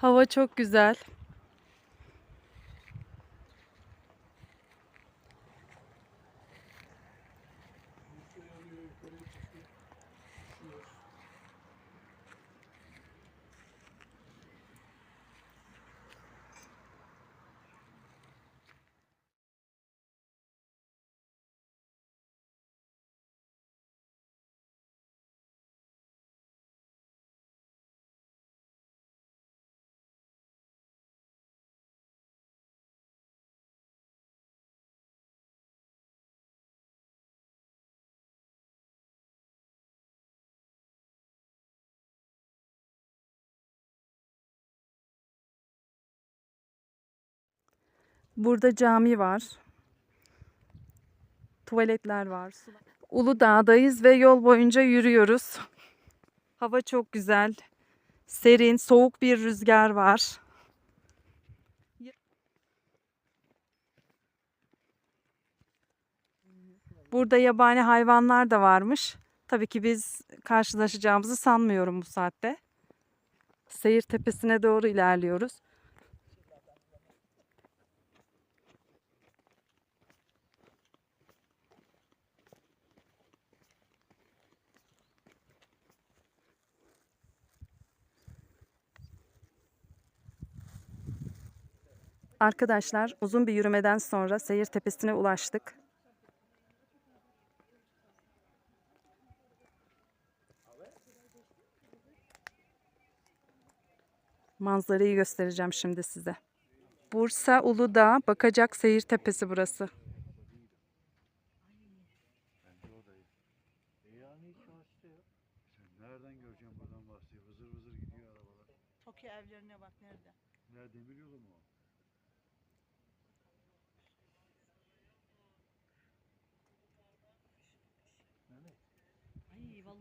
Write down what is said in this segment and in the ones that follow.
Hava çok güzel. Burada cami var. Tuvaletler var. Uludağ'dayız ve yol boyunca yürüyoruz. Hava çok güzel. Serin, soğuk bir rüzgar var. Burada yabani hayvanlar da varmış. Tabii ki biz karşılaşacağımızı sanmıyorum bu saatte. Seyir tepesine doğru ilerliyoruz. Arkadaşlar uzun bir yürümeden sonra seyir tepesine ulaştık. Manzarayı göstereceğim şimdi size. Bursa Uludağ Bakacak Seyir Tepesi burası. Sen nereden göreceğim buradan bahsediyor? Vızır vızır gidiyor arabalar. Toki evlerine bak nerede? Nerede demir yolu mu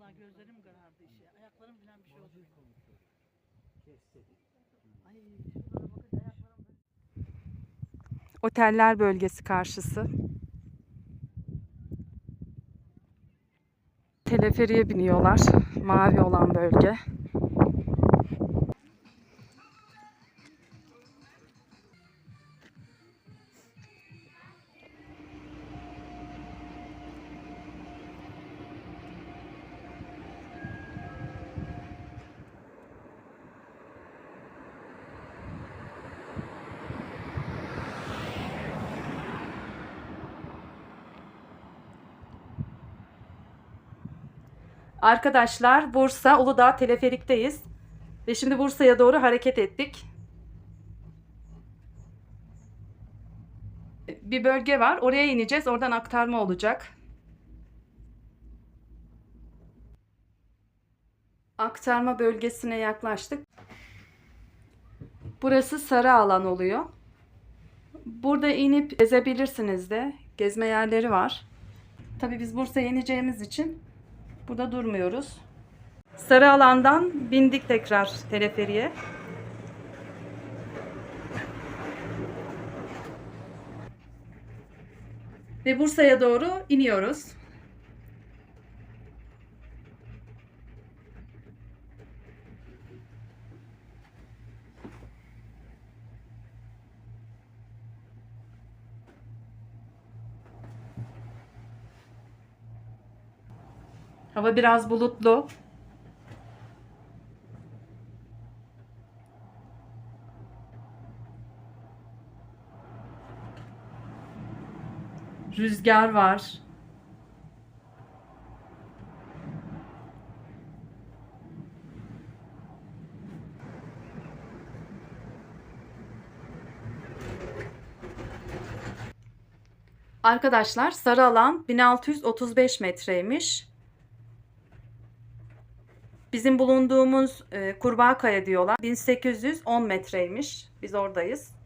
vallahi gözlerim karardı işe. Ayaklarım falan bir şey oldu. Ay şuralara bakın ayaklarım Oteller bölgesi karşısı. Teleferiye biniyorlar. Mavi olan bölge. Arkadaşlar Bursa Uludağ Teleferik'teyiz. Ve şimdi Bursa'ya doğru hareket ettik. Bir bölge var. Oraya ineceğiz. Oradan aktarma olacak. Aktarma bölgesine yaklaştık. Burası sarı alan oluyor. Burada inip gezebilirsiniz de. Gezme yerleri var. Tabii biz Bursa'ya ineceğimiz için Burada durmuyoruz. Sarı alandan bindik tekrar teleferiye. Ve Bursa'ya doğru iniyoruz. Hava biraz bulutlu. Rüzgar var. Arkadaşlar sarı alan 1635 metreymiş. Bizim bulunduğumuz e, Kurbağakaya diyorlar. 1810 metreymiş. Biz oradayız.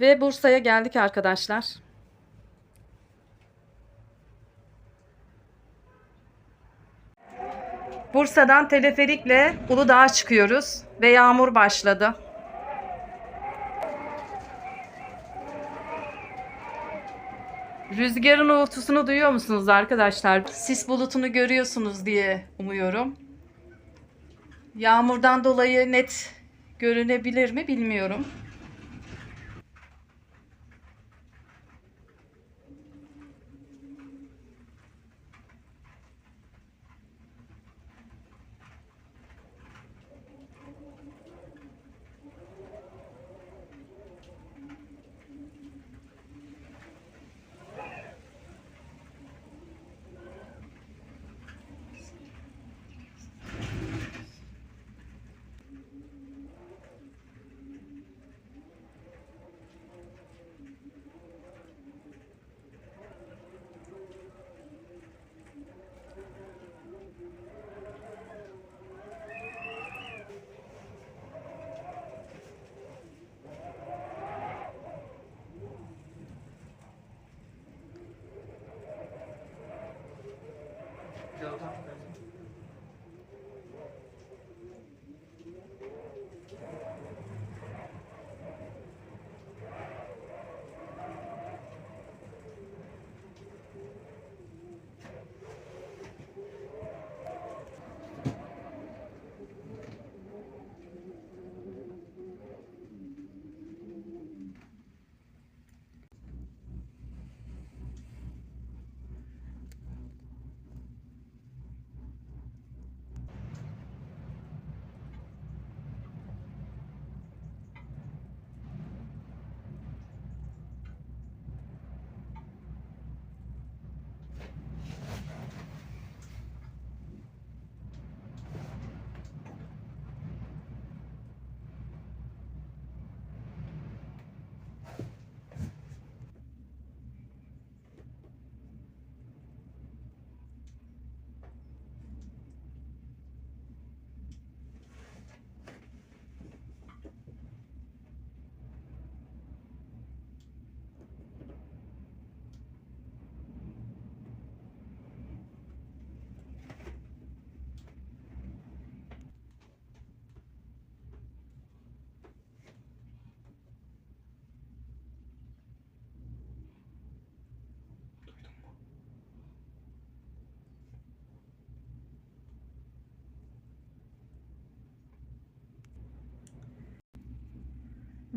Ve Bursa'ya geldik arkadaşlar. Bursa'dan teleferikle Uludağ'a çıkıyoruz ve yağmur başladı. Rüzgarın uğultusunu duyuyor musunuz arkadaşlar? Sis bulutunu görüyorsunuz diye umuyorum. Yağmurdan dolayı net görünebilir mi bilmiyorum.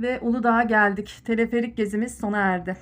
Ve Uludağ'a geldik. Teleferik gezimiz sona erdi.